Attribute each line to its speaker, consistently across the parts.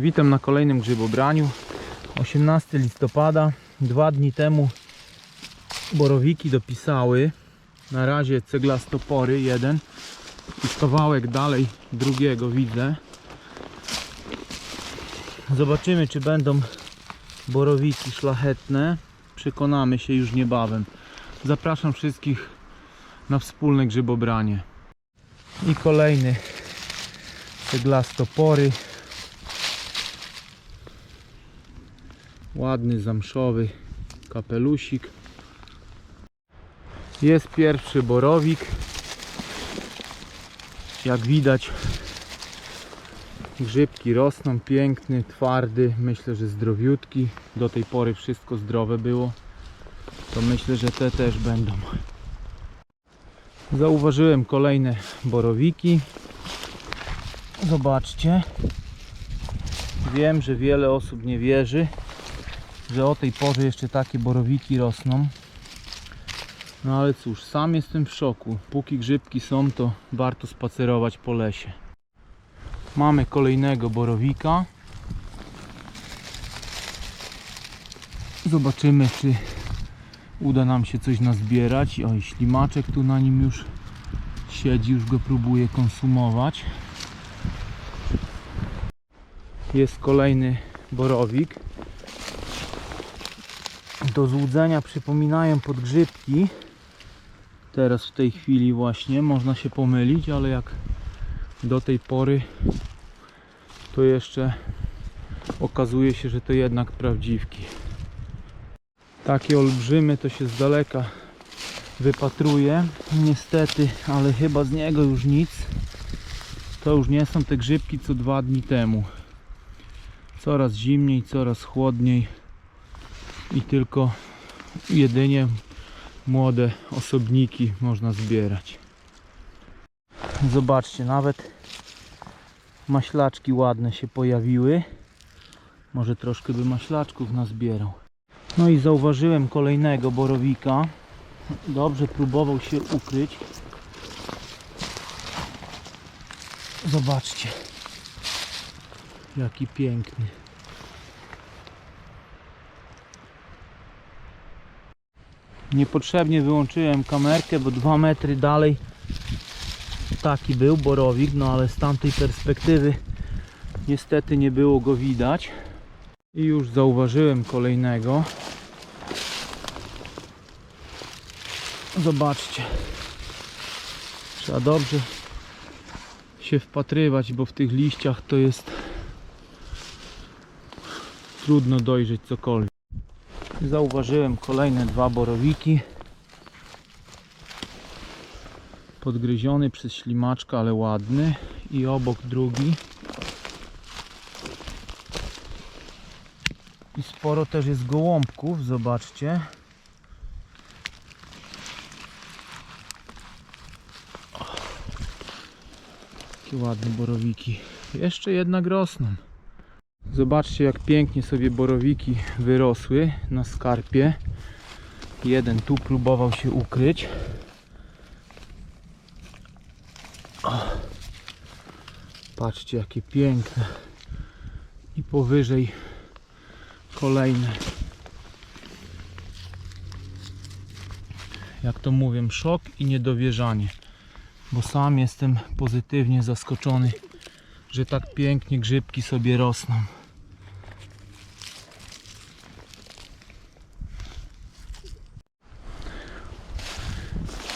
Speaker 1: Witam na kolejnym grzybobraniu. 18 listopada. Dwa dni temu borowiki dopisały. Na razie ceglastopory jeden i kawałek dalej drugiego widzę. Zobaczymy czy będą borowiki szlachetne. Przekonamy się już niebawem. Zapraszam wszystkich na wspólne grzybobranie. I kolejny ceglastopory. Ładny zamszowy kapelusik. Jest pierwszy borowik. Jak widać grzybki rosną, piękny, twardy, myślę, że zdrowiutki. Do tej pory wszystko zdrowe było. To myślę, że te też będą. Zauważyłem kolejne borowiki. Zobaczcie. Wiem, że wiele osób nie wierzy, że o tej porze jeszcze takie borowiki rosną. No ale cóż, sam jestem w szoku. Póki grzybki są, to warto spacerować po lesie. Mamy kolejnego borowika. Zobaczymy, czy uda nam się coś nazbierać. Oj, ślimaczek tu na nim już siedzi, już go próbuje konsumować. Jest kolejny borowik. Do złudzenia przypominają podgrzybki. Teraz w tej chwili właśnie można się pomylić, ale jak do tej pory to jeszcze okazuje się, że to jednak prawdziwki. Takie olbrzymy to się z daleka wypatruje. Niestety, ale chyba z niego już nic. To już nie są te grzybki co dwa dni temu. Coraz zimniej, coraz chłodniej i tylko jedynie młode osobniki można zbierać. Zobaczcie, nawet maślaczki ładne się pojawiły. Może troszkę by maślaczków nazbierał. No i zauważyłem kolejnego borowika. Dobrze próbował się ukryć. Zobaczcie. Jaki piękny. Niepotrzebnie wyłączyłem kamerkę, bo dwa metry dalej taki był borowik, no ale z tamtej perspektywy niestety nie było go widać. I już zauważyłem kolejnego. Zobaczcie. Trzeba dobrze się wpatrywać, bo w tych liściach to jest trudno dojrzeć cokolwiek. Zauważyłem kolejne dwa borowiki. Podgryziony przez ślimaczka, ale ładny. I obok drugi. I sporo też jest gołąbków, zobaczcie. Takie ładne borowiki. Jeszcze jednak rosną. Zobaczcie jak pięknie sobie borowiki wyrosły na skarpie. Jeden tu próbował się ukryć. O. Patrzcie jakie piękne. I powyżej kolejne. Jak to mówię, szok i niedowierzanie. Bo sam jestem pozytywnie zaskoczony, że tak pięknie grzybki sobie rosną.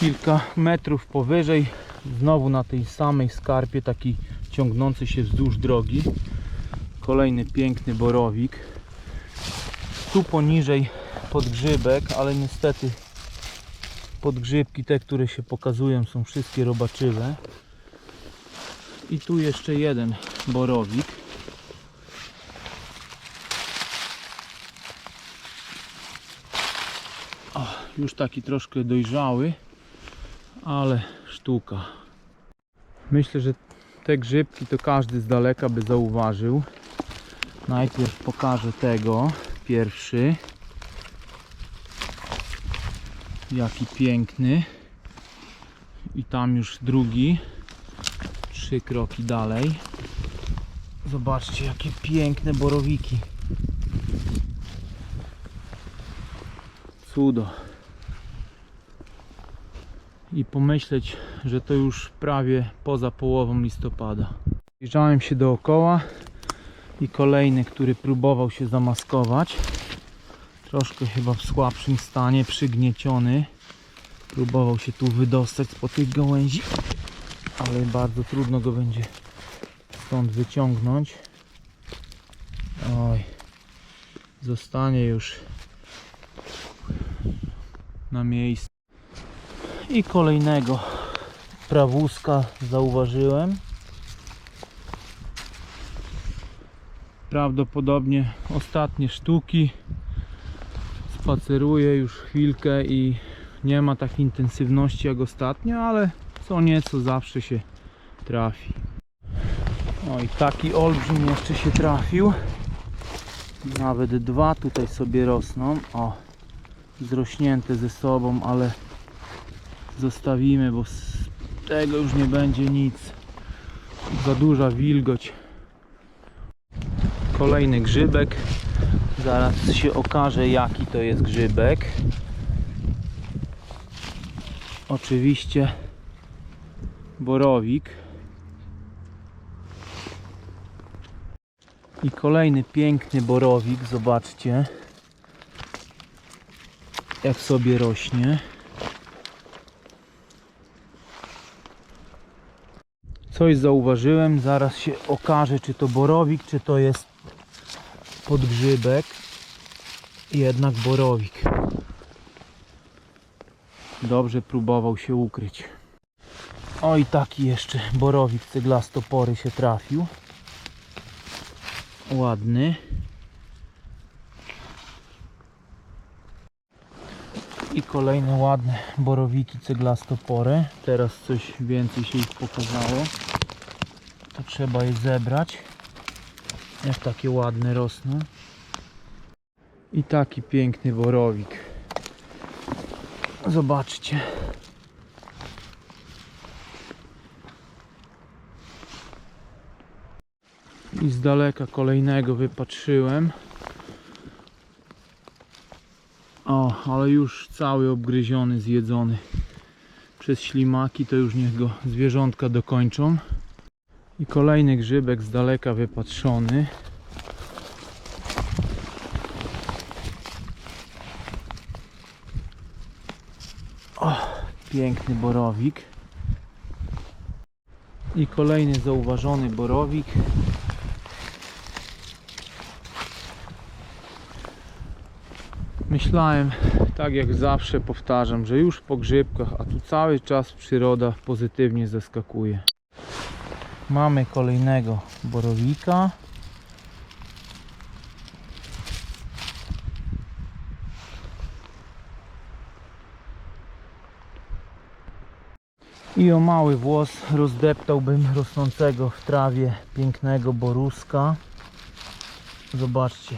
Speaker 1: Kilka metrów powyżej, znowu na tej samej skarpie, taki ciągnący się wzdłuż drogi. Kolejny piękny borowik. Tu poniżej podgrzybek, ale niestety podgrzybki, te które się pokazują, są wszystkie robaczywe. I tu jeszcze jeden borowik. O, już taki troszkę dojrzały, ale sztuka. Myślę, że te grzybki to każdy z daleka by zauważył. Najpierw pokażę tego, pierwszy. Jaki piękny. I tam już drugi. Trzy kroki dalej. Zobaczcie jakie piękne borowiki. Cudo. I pomyśleć, że to już prawie poza połową listopada. Zbliżałem się dookoła i kolejny, który próbował się zamaskować. Troszkę chyba w słabszym stanie, przygnieciony. Próbował się tu wydostać po tych gałęzi, ale bardzo trudno go będzie stąd wyciągnąć. Oj, zostanie już na miejscu. I kolejnego prawuska zauważyłem. Prawdopodobnie ostatnie sztuki. Spaceruję już chwilkę i nie ma tak intensywności jak ostatnio, ale co nieco zawsze się trafi. O i taki olbrzym jeszcze się trafił. Nawet dwa tutaj sobie rosną. O, zrośnięte ze sobą, ale zostawimy, bo z tego już nie będzie nic. Za duża wilgoć. Kolejny grzybek. Zaraz się okaże jaki to jest grzybek. Oczywiście borowik. I kolejny piękny borowik, zobaczcie jak sobie rośnie. Coś zauważyłem, zaraz się okaże czy to borowik, czy to jest podgrzybek. Jednak borowik. Dobrze próbował się ukryć. O i taki jeszcze borowik ceglastopory się trafił. Ładny. I kolejne ładne borowiki ceglastopory. Teraz coś więcej się ich pokazało. To trzeba je zebrać. Jak takie ładne rosną. I taki piękny borowik. Zobaczcie. I z daleka kolejnego wypatrzyłem. O, ale już cały obgryziony, zjedzony przez ślimaki, to już niech go zwierzątka dokończą. I kolejny grzybek z daleka wypatrzony. O, piękny borowik. I kolejny zauważony borowik. Myślałem, tak jak zawsze powtarzam, że już po grzybkach, a tu cały czas przyroda pozytywnie zaskakuje. Mamy kolejnego borowika. I o mały włos rozdeptałbym rosnącego w trawie pięknego boruska. Zobaczcie,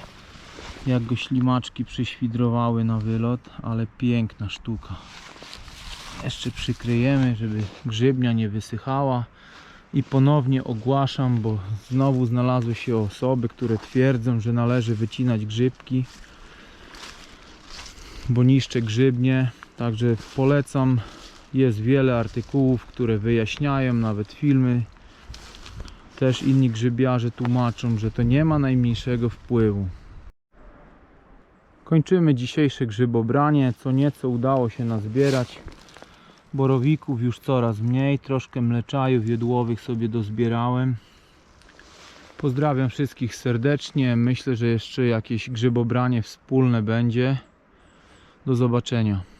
Speaker 1: jak go ślimaczki przyświdrowały na wylot, ale piękna sztuka. Jeszcze przykryjemy, żeby grzybnia nie wysychała i ponownie ogłaszam, bo znowu znalazły się osoby, które twierdzą, że należy wycinać grzybki, bo niszczy grzybnie. Także polecam. Jest wiele artykułów, które wyjaśniają, nawet filmy. Też inni grzybiarze tłumaczą, że to nie ma najmniejszego wpływu. Kończymy dzisiejsze grzybobranie. Co nieco udało się nazbierać. Borowików już coraz mniej. Troszkę mleczajów jodłowych sobie dozbierałem. Pozdrawiam wszystkich serdecznie. Myślę, że jeszcze jakieś grzybobranie wspólne będzie. Do zobaczenia.